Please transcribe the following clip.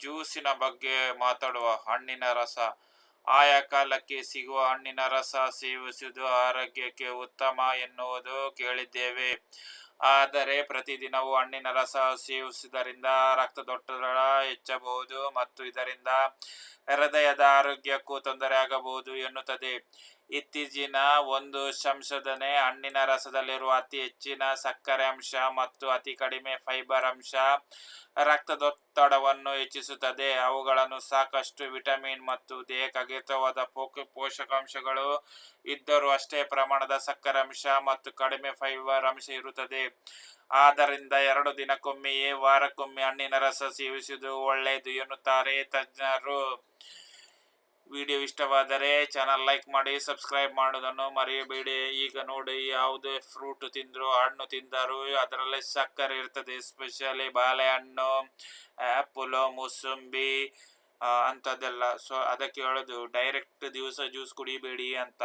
ಜ್ಯೂಸಿನ ಬಗ್ಗೆ ಮಾತಾಡುವ ಹಣ್ಣಿನ ರಸ. ಆಯಾ ಕಾಲಕ್ಕೆ ಸಿಗುವ ಹಣ್ಣಿನ ರಸ ಸೇವಿಸುವುದು ಆರೋಗ್ಯಕ್ಕೆ ಉತ್ತಮ ಎನ್ನುವುದು ಕೇಳಿದ್ದೇವೆ. ಆದರೆ ಪ್ರತಿದಿನವೂ ಹಣ್ಣಿನ ರಸ ಸೇವಿಸುವುದರಿಂದ ರಕ್ತದೊತ್ತಡ ಹೆಚ್ಚಬಹುದು ಮತ್ತು ಇದರಿಂದ ಹೃದಯದ ಆರೋಗ್ಯಕ್ಕೂ ತೊಂದರೆಯಾಗಬಹುದು ಎನ್ನುತ್ತದೆ. ಇತ್ತೀಚಿನ ಒಂದು ಸಂಶೋಧನೆ ಹಣ್ಣಿನ ರಸದಲ್ಲಿರುವ ಅತಿ ಹೆಚ್ಚಿನ ಸಕ್ಕರೆ ಅಂಶ ಮತ್ತು ಅತಿ ಕಡಿಮೆ ಫೈಬರ್ ಅಂಶ ರಕ್ತದೊತ್ತಡವನ್ನು ಹೆಚ್ಚಿಸುತ್ತದೆ. ಅವುಗಳನ್ನು ಸಾಕಷ್ಟು ವಿಟಮಿನ್ ಮತ್ತು ದೇಹಕ್ಕೆ ಅಗತ್ಯವಾದ ಪೋಕ, ಪೋಷಕಾಂಶಗಳು ಇದ್ದರೂ ಅಷ್ಟೇ ಪ್ರಮಾಣದ ಸಕ್ಕರೆ ಅಂಶ ಮತ್ತು ಕಡಿಮೆ ಫೈಬರ್ ಅಂಶ ಇರುತ್ತದೆ. ಆದ್ದರಿಂದ ಎರಡು ದಿನಕ್ಕೊಮ್ಮೆಯೇ ವಾರಕ್ಕೊಮ್ಮೆ ಹಣ್ಣಿನ ರಸ ಸೇವಿಸುವುದು ಒಳ್ಳೆಯದು ಎನ್ನುತ್ತಾರೆ ತಜ್ಞರು. ವಿಡಿಯೋ ಇಷ್ಟವಾದರೆ ಚಾನಲ್ ಲೈಕ್ ಮಾಡಿ, ಸಬ್ಸ್ಕ್ರೈಬ್ ಮಾಡೋದನ್ನು ಮರೆಯಬೇಡಿ. ಈಗ ನೋಡಿ ಯಾವುದೇ ಫ್ರೂಟ್ ತಿಂದ್ರು ಹಣ್ಣು ತಿಂದರು ಅದರಲ್ಲಿ ಸಕ್ಕರೆ ಇರ್ತದೆ. ಎಸ್ಪೆಷಲಿ ಬಾಳೆಹಣ್ಣು ಆ್ಯಪಲು ಮೂಸಂಬಿ ಅಂಥದ್ದೆಲ್ಲ. ಸೊ ಅದಕ್ಕೆ ಹೇಳೋದು ಡೈರೆಕ್ಟ್ ದಿವಸ ಜ್ಯೂಸ್ ಕುಡಿಬೇಡಿ ಅಂತ.